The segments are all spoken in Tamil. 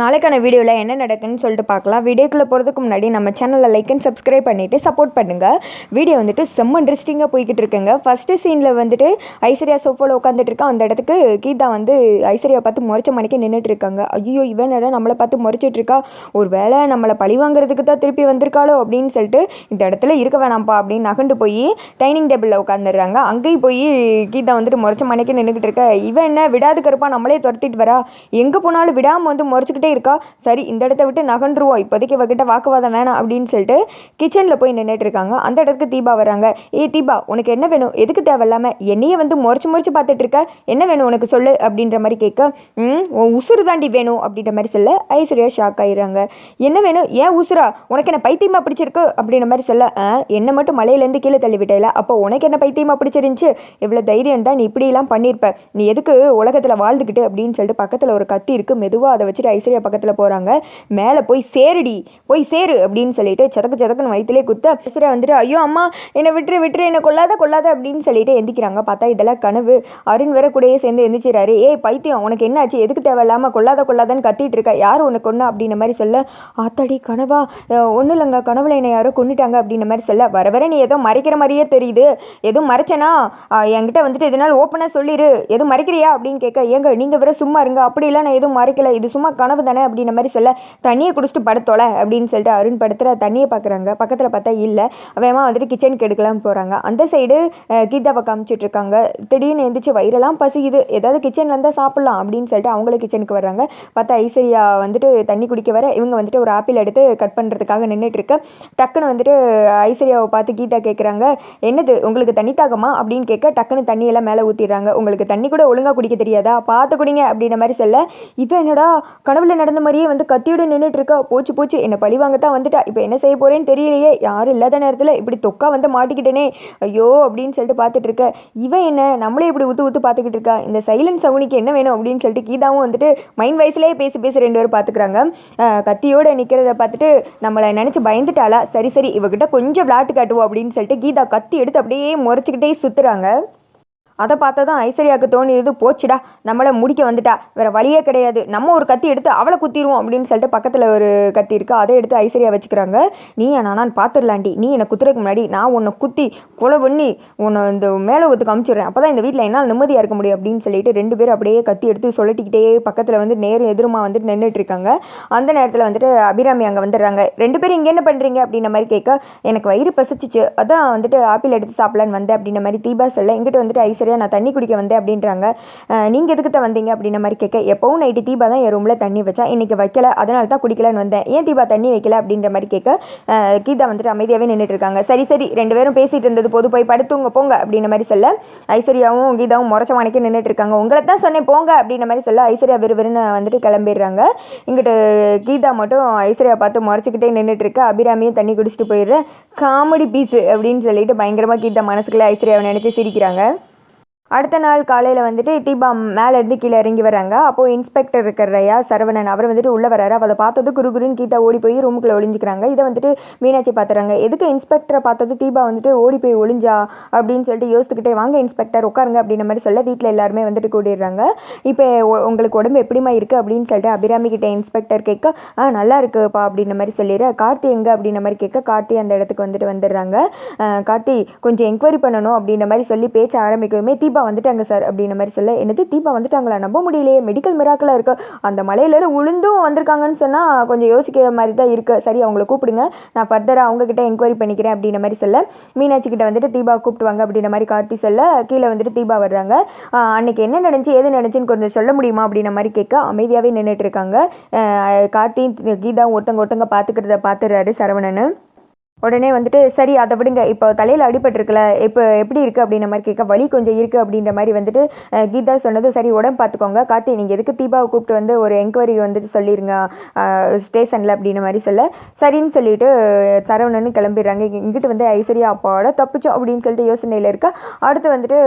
நாளைக்கான வீடியோவில் என்ன நடக்குன்னு சொல்லிட்டு பார்க்கலாம். வீடியோக்குள்ளே போகிறதுக்கு முன்னாடி நம்ம சேனலில் லைக் அண்ட் சப்ஸ்கிரைப் பண்ணிவிட்டு சப்போர்ட் பண்ணுங்கள் வீடியோ வந்துட்டு செம்ம இன்ட்ரெஸ்டிங்காக போய்கிட்டு இருக்குங்க. ஃபஸ்ட்டு சீனில் வந்துட்டு ஐஸ்வர்யா சோஃபாவில் உட்காந்துட்டு இருக்கா அந்த இடத்துக்கு கீதா வந்து ஐஸ்வர்யா பார்த்து முறைச்ச மணிக்கு நின்றுட்டு இருக்காங்க. ஐயோ இவன் இடம் நம்மளை பார்த்து முறைச்சிட்டு இருக்கா? ஒரு வேளை நம்மளை பழி வாங்குறதுக்கு தான் திருப்பி வந்திருக்காளோ அப்படின்னு சொல்லிட்டு இந்த இடத்துல இருக்க வேணாம்ப்பா அப்படின்னு நகண்டு போய் டைனிங் டேபிளில் உட்காந்துடுறாங்க அங்கேயும் போய் கீதா வந்துட்டு முறைச்ச மணிக்கு நின்றுக்கிட்டு இருக்க. இவன் என்ன விடாது கருப்பா நம்மளே துரத்திட்டு வரா. எங்கே போனாலும் விடாமல் வந்து முறைச்சிக்கிட்டே இருக்கா சரி இந்த இடத்த விட்டு நகன்றுவோம் இப்போதைக்கு இவகிட்ட வாக்குவாதம் வேணாம் அப்படின்னு சொல்லிட்டு கிச்சனில் போய் நின்றுட்டு இருக்காங்க. அந்த இடத்துக்கு தீபா வராங்க. ஏ தீபா உனக்கு என்ன வேணும்? எதுக்கு தேவையில்லாம என்னையே வந்து முறைச்சு முறைச்சு பார்த்துட்டு இருக்க? என்ன வேணும் உனக்கு சொல்லு அப்படின்ற மாதிரி கேட்க ம் உன் உசுறு தாண்டி வேணும் அப்படின்ற மாதிரி சொல்ல ஐஸ்வர்யா ஷாக் ஆயிடுறாங்க. என்ன வேணும்? ஏன் உசுரா? உனக்கு என்ன பைத்தியமா பிடிச்சிருக்கு? அப்படின்ற மாதிரி சொல்ல என்ன என்னை மட்டும் மலையிலேருந்து கீழே தள்ளிவிட்டேல அப்போ உனக்கு என்ன பைத்தியமா பிடிச்சிருந்துச்சு? இவ்வளோ தைரியம் தான் நீ இப்படிலாம் பண்ணியிருப்ப. நீ எதுக்கு உலகத்தில் வாழ்ந்துக்கிட்டு அப்படின்னு சொல்லிட்டு பக்கத்தில் ஒரு கத்தி இருக்குது மெதுவாக அதை வச்சுட்டு ஐஸ்வர்யா பக்கத்தில் போகிறாங்க மேலே போய் சேருடி போய் சேரு அப்படின்னு சொல்லிட்டு சதக்கு சதக்குன்னு வயிற்றுலே குத்த. ஐஸ்வர்யா வந்துட்டு ஐயோ அம்மா என்னை விட்டுரு விட்டுரு என்னை கொல்லாத கொல்லாத அப்படின்னு சொல்லிட்டு எந்திக்கிறாங்க. பார்த்தா இதெல்லாம் கனவு. அருண் வேற கூடயே சேர்ந்து எந்திரிச்சிடறாரு ஏய் பைத்தியம் உனக்கு என்ன ஆச்சு எதுக்கு தேவையில்லாமல் கொல்லாத கொல்லாதன்னு கத்திட்டு இருக்கா? யார் உனக்கு ஒன்று அப்படின்ற மாதிரி சொல்ல ஆத்தாடி கனவா ஒன்றும் இல்லைங்க. கனவுல என்னை யாரோ கொண்டுட்டாங்க அப்படின்ற மாதிரி சொல்ல வர வர நீ ஏதோ மறைக்கிற மாதிரியே தெரியுது. எதுவும் மறைச்சனா? என்கிட்ட வந்துட்டு இதனால் ஓப்பனாக சொல்லிடு எதுவும் மறைக்கிறியா? அப்படின்னு கேட்க ஏங்க நீங்கள் வேற சும்மா இருங்க. அப்படிலாம் நான் எதுவும் மறைக்கல. இது சும்மா கனவு தானே அப்படின்ற மாதிரி சொல்ல தண்ணியை குடிச்சிட்டு படுத்தோல அப்படின்னு சொல்லிட்டு அருண் படத்தில் தண்ணியை பார்க்குறாங்க பக்கத்தில் பார்த்தா இல்லை. அவன் வந்துட்டு கிச்சனுக்கு எடுக்கலாம்னு போகிறாங்க அந்த சைடு கீதாவை காமிச்சிட்டு இருக்காங்க. திடீர்னு எந்திரிச்சு வயிறெல்லாம் பசிக்குது. ஏதாவது கிச்சனில் இருந்தால் சாப்பிட்லாம் அப்படின்னு சொல்லிட்டு அவங்களே கிச்சனுக்கு வர்றாங்க. பார்த்தா ஐஸ்வர்யா வந்துட்டு தண்ணி குடிக்க வர இவங்க வந்துட்டு ஒரு ஆப்பிள் எடுத்து கட் பண்ணுறதுக்காக நின்றுட்டுருக்கு டக்குன்னு வந்துட்டு ஐஸ்வர்யாவை பார்த்து கீதா கேட்குறாங்க என்னது உங்களுக்கு தண்ணி தாகமா? அப்படின்னு கேட்க டக்குன்னு தண்ணியெல்லாம் மேலே ஊற்றிடுறாங்க உங்களுக்கு தண்ணி கூட ஒழுங்காக குடிக்க தெரியாதா? பார்த்து குடிங்க அப்படின்ற மாதிரி சொல்ல இப்போ என்னடா கனவுல நடந்த மாதிரியே வந்து கத்தியோடு நின்றுட்டு இருக்கா போச்சு போச்சு. என்னை பழி வாங்கத்தான் வந்துட்டா. இப்போ என்ன செய்ய போறேன்னு தெரியலையே. யாரும் இல்லாத நேரத்தில் இப்படி தொக்கா வந்து மாட்டிக்கிட்டேனே. ஐயோ அப்படின்னு சொல்லிட்டு பார்த்துட்டு இருக்க. இவன் என்ன? நம்மளே இப்படி ஊத்து ஊத்து பார்த்துக்கிட்டு இருக்கா? இந்த சைலன்ஸ் சவுனிக்கு என்ன வேணும்? அப்படின்னு சொல்லிட்டு கீதாவும் வந்துட்டு மைண்ட் வைஸ்லேயே பேசி பேசி ரெண்டு பேரும் பார்த்துக்கிறாங்க. கத்தியோடு கத்தியோட நிற்கிறத பார்த்துட்டு நம்மளை நினச்சி பயந்துட்டாளா? சரி சரி. இவகிட்ட கொஞ்சம் விளாட்டு காட்டுவோம் அப்படின்னு சொல்லிட்டு கீதா கத்தி எடுத்து அப்படியே முறைச்சிக்கிட்டே சுற்றுறாங்க அதை பார்த்ததும் ஐஸ்வர்யாவுக்கு தோணிடுது போச்சுடா நம்மளை முடிக்க வந்துட்டா. வேற வழியே கிடையாது. நம்ம ஒரு கத்தி எடுத்து அவளை குத்திடுவோம் அப்படின்னு சொல்லிட்டு பக்கத்தில் ஒரு கத்தி இருக்குது அதை எடுத்து ஐஸ்வர்யா வச்சுக்கிறாங்க. நீ நான் பார்த்துடலாண்டி. நீ என்னை குத்துறதுக்கு முன்னாடி நான் உன்னை குத்தி கொலை பண்ணி உன்னை இந்த மேலோகத்துக்கு அமுச்சிடுறேன். அப்போ தான் இந்த வீட்டில் என்னால் நிம்மதியாக இருக்க முடியும் அப்படின்னு சொல்லிட்டு ரெண்டு பேரும் அப்படியே கத்தி எடுத்து சொல்லட்டிக்கிட்டே பக்கத்தில் வந்து நேரும் எதிரமாக வந்துட்டு நின்றுட்டு இருக்காங்க. அந்த நேரத்தில் வந்துட்டு அபிராமி அங்கே வந்துடுறாங்க. ரெண்டு பேரும் இங்கே என்ன பண்ணுறீங்க அப்படின்ற மாதிரி கேட்க எனக்கு வயிறு பசிச்சிச்சு. அதான் வந்துட்டு ஆப்பிள் எடுத்து சாப்பிடலான்னு வந்தேன் அப்படின்ற மாதிரி தீபா சொல்ல இங்கிட்ட வந்துட்டு ஐஸ்வர்யா நான் தண்ணி குடிக்க வந்தேன் அப்படின்றாங்க. நீங்கள் எதுக்கு தான் வந்தீங்க அப்படின்ற மாதிரி கேட்க எப்போவும் நைட்டு தீபா தான் என் ரூமில் தண்ணி வச்சா இன்னைக்கு வைக்கல அதனால தான் குடிக்கலான்னு வந்தேன். ஏன் தீபா தண்ணி வைக்கல அப்படின்ற மாதிரி கேட்க கீதா வந்துட்டு அமைதியாகவே நின்றுட்டு இருக்காங்க. சரி சரி ரெண்டு பேரும் பேசிகிட்டு இருந்தது போது போய் படுத்துங்க போங்க அப்படின்ற மாதிரி சொல்ல ஐஸ்வர்யாவும் கீதாவும் முறைச்ச மணிக்கு நின்றுட்டு இருக்காங்க. உங்களை தான் சொன்னேன் போங்க அப்படின்ற மாதிரி சொல்ல ஐஸ்வர்யா விறுவிறுன்னு வந்துட்டு கிளம்பிடுறாங்க. இங்கிட்டு கீதா மட்டும் ஐஸ்வர்யா பார்த்து முறைச்சிக்கிட்டே நின்றுட்டு இருக்க. அபிராமியும் தண்ணி குடிச்சிட்டு போயிடுறேன். காமெடி பீஸு அப்படின்னு சொல்லிட்டு பயங்கரமாக கீதா மனசுக்குள்ளே ஐஸ்வர்யாவை நினச்சி சிரிக்கிறாங்க. அடுத்த நாள் காலையில் வந்துட்டு தீபா மேலேருந்து கீழே இறங்கி வராங்க அப்போது இன்ஸ்பெக்டர் இருக்கிறையா சரவணன். அவர் வந்துட்டு உள்ளே வராரு அவளை பார்த்தது குருகுருன்னு கீதா ஓடி போய் ரூமுக்குள்ளே ஒளிஞ்சிக்கிறாங்க. இதை வந்துட்டு மீனாட்சி பார்த்துறாங்க. எதுக்கு இன்ஸ்பெக்டரை பார்த்தது தீபா வந்துட்டு ஓடி போய் ஒளிஞ்சா அப்படின்னு சொல்லிட்டு யோசித்துக்கிட்டே வாங்க இன்ஸ்பெக்டர் உட்காருங்க அப்படின்ற மாதிரி சொல்ல வீட்டில் எல்லாருமே வந்துட்டு கூடிடுறாங்க. இப்போ உங்களுக்கு உடம்பு எப்படிமா இருக்குது அப்படின்னு சொல்லிட்டு அபிராமி கிட்ட இன்ஸ்பெக்டர் கேட்க ஆ நல்லா இருக்குப்பா அப்படின்ற மாதிரி சொல்லிடு கார்த்தி எங்கே? அப்படின்ற மாதிரி கேட்க கார்த்தி அந்த இடத்துக்கு வந்துட்டு வந்துடுறாங்க. கார்த்தி கொஞ்சம் என்கொயரி பண்ணணும் அப்படின்ற மாதிரி சொல்லி பேச்ச ஆரம்பிக்கவுமே தீபா தீபா வந்துட்டாங்க சார் அப்படின்ற மாதிரி சொல்ல என்னது தீபா வந்துட்டாங்களா? நம்ப முடியலையே மெடிக்கல் மிராக்கலாக இருக்கு. அந்த மலையிலேருந்து உளுந்தும் வந்திருக்காங்கன்னு சொன்னால் கொஞ்சம் யோசிக்கிற மாதிரி தான் இருக்குது சரி அவங்கள கூப்பிடுங்க. நான் ஃபர்தராக அவங்கக்கிட்ட என்கொயரி பண்ணிக்கிறேன் அப்படின்ற மாதிரி சொல்ல மீனாட்சி கிட்ட வந்துட்டு தீபா கூப்பிட்டுவாங்க அப்படின்ற மாதிரி கார்த்தி சொல்ல கீழே வந்துட்டு தீபா வர்றாங்க. அன்னைக்கு என்ன நடந்துச்சு எது நடந்துச்சுன்னு கொஞ்சம் சொல்ல முடியுமா அப்படின்ற மாதிரி கேட்க அமைதியாகவே நின்றுட்டு இருக்காங்க. கார்த்தி கீதா ஒருத்தங்க ஒருத்தங்க பார்த்துக்கிறத பார்த்துடுறாரு சரவணன். உடனே வந்துட்டு சரி அதை விடுங்க. இப்போ தலையில் அடிபட்டிருக்குல இப்போ எப்படி இருக்குது அப்படின்ற மாதிரி கேட்க வலி கொஞ்சம் இருக்குது அப்படின்ற மாதிரி வந்துட்டு கீதா சொன்னது சரி உடம்பு பார்த்துக்கோங்க. கார்த்தி நீங்கள் எதுக்கு தீபாவை கூப்பிட்டு வந்து ஒரு என்கொயரி வந்துட்டு சொல்லிடுங்க ஸ்டேஷனில்? அப்படின்ற மாதிரி சொல்ல சரின்னு சொல்லிட்டு சரவணன் கிளம்பிடுறாங்க. இங்கிட்டு வந்து ஐஸ்வர்யா அப்பாவோட தப்பிச்சோம். அப்படின்னு சொல்லிட்டு யோசனையில் இருக்க அடுத்து வந்துட்டு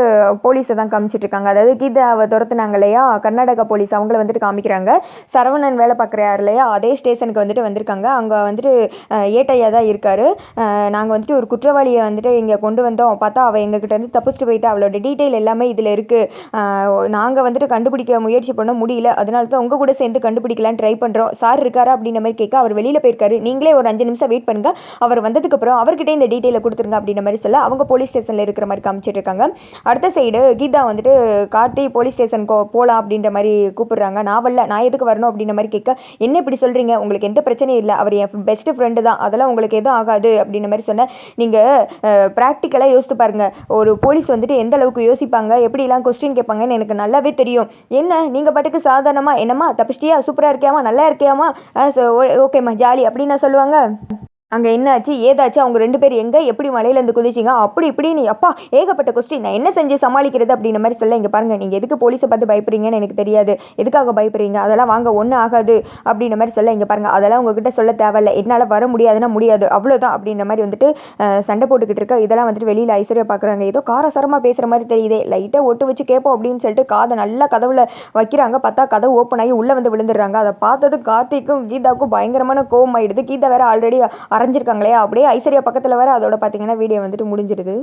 போலீஸை தான் காமிச்சிட்ருக்காங்க. அதாவது கீதாவை துரத்துனாங்க இல்லையா? கர்நாடகா போலீஸ் அவங்கள வந்துட்டு காமிக்கிறாங்க. சரவணன் வேலை பார்க்குறாரு இல்லையா? அதே ஸ்டேஷனுக்கு வந்துட்டு வந்திருக்காங்க. அங்கே வந்துட்டு ஏட்டையாக தான் இருக்காரு. நாங்கள் வந்துட்டு ஒரு குற்றவாளியை வந்துட்டு இங்கே கொண்டு வந்தோம். பார்த்தா அவள் எங்ககிட்ட இருந்து தப்பிச்சிட்டு போயிட்டா. அவளோட டீட்டெயில் எல்லாமே இதில் இருக்குது நாங்கள் வந்துட்டு கண்டுபிடிக்க முயற்சி பண்ண முடியல. அதனால தான் உங்கள் கூட சேர்ந்து கண்டுபிடிக்கலான்னு ட்ரை பண்ணுறோம் சார் இருக்காரா அப்படின்ற மாதிரி கேட்க அவர் வெளியில் போயிருக்காரு. நீங்களே ஒரு அஞ்சு நிமிஷம் வெயிட் பண்ணுங்கள் அவர் வந்ததுக்கப்புறம் அவர்கிட்ட இந்த டீட்டெயிலை கொடுத்துருங்க அப்படின்ற மாதிரி சொல்ல அவங்க போலீஸ் ஸ்டேஷனில் இருக்கிற மாதிரி காமிச்சிட்டு இருக்காங்க. அடுத்த சைடு கீதா வந்துட்டு கார்த்தி போலீஸ் ஸ்டேஷன் போகலாம் அப்படின்ற மாதிரி கூப்பிடுறாங்க. நான் வரல. நான் எதுக்கு வரணும் அப்படின்ற மாதிரி கேட்க என்ன இப்படி சொல்கிறீங்க உங்களுக்கு எந்த பிரச்சனையும் இல்லை. அவர் என் பெஸ்ட் ஃப்ரெண்டு தான். அதெல்லாம் உங்களுக்கு எதுவும் ஆகாது. அப்படின்ற மாதிரி சொன்னேன் நீங்கள் ப்ராக்டிக்கலாக யோசித்து பாருங்கள் ஒரு போலீஸ் வந்துட்டு எந்த அளவுக்கு யோசிப்பாங்க? எப்படிலாம் கொஸ்டின் கேட்பாங்கன்னு எனக்கு நல்லாவே தெரியும். என்ன? நீங்கள் பாட்டுக்கு சாதாரணமாக என்னம்மா? தப்பிச்சிட்டியா? சூப்பராக இருக்கியாமா நல்லா இருக்கியாமா ஓகேம்மா ஜாலி அப்படின்னு நான் சொல்லுவாங்க. அங்கே என்னாச்சு? ஏதாச்சு? அவங்க ரெண்டு பேர் எங்கே? எப்படி மலையிலேருந்து குதிச்சிங்க? அப்படி இப்படி நீ அப்பா ஏகப்பட்ட கொஸ்டின் நான் என்ன செஞ்சு சமாளிக்கிறது அப்படின்ற மாதிரி சொல்ல இங்கே பாருங்கள் நீங்கள் எதுக்கு போலீஸை பார்த்து பயப்படுறீங்கன்னு எனக்கு தெரியாது. எதுக்காக பயப்படுறீங்க? அதெல்லாம் வாங்க ஒன்றும் ஆகாது அப்படின்ற மாதிரி சொல்ல இங்கே பாருங்கள் அதெல்லாம் உங்ககிட்ட சொல்ல தேவையில்ல. என்னால் வர முடியாதுன்னா முடியாது. அவ்வளோதான் அப்படின்ற மாதிரி வந்துட்டு சண்டை போட்டுக்கிட்டு இருக்க இதெல்லாம் வந்துட்டு வெளியில் ஐஸ்வர்யா பார்க்குறாங்க ஏதோ காரசாரமாக பேசுகிற மாதிரி தெரியுதே. லைட்டாக ஒட்டு வச்சு கேட்போம் அப்படின்னு சொல்லிட்டு காதை நல்லா கதவில் வைக்கிறாங்க. பார்த்தா கதவு ஓப்பன் ஆகி உள்ளே வந்து விழுந்துடுறாங்க. அதை பார்த்தது கார்த்திக்கும் கீதாவுக்கும் பயங்கரமான கோவம் ஆகிடுது கீதா வேறு ஆல்ரெடி வரைஞ்சிருக்காங்களே அப்படியே ஐஸ்வர்யா பக்கத்தில் வர அதோட பார்த்தீங்கன்னா வீடியோ வந்துட்டு முடிஞ்சிடுது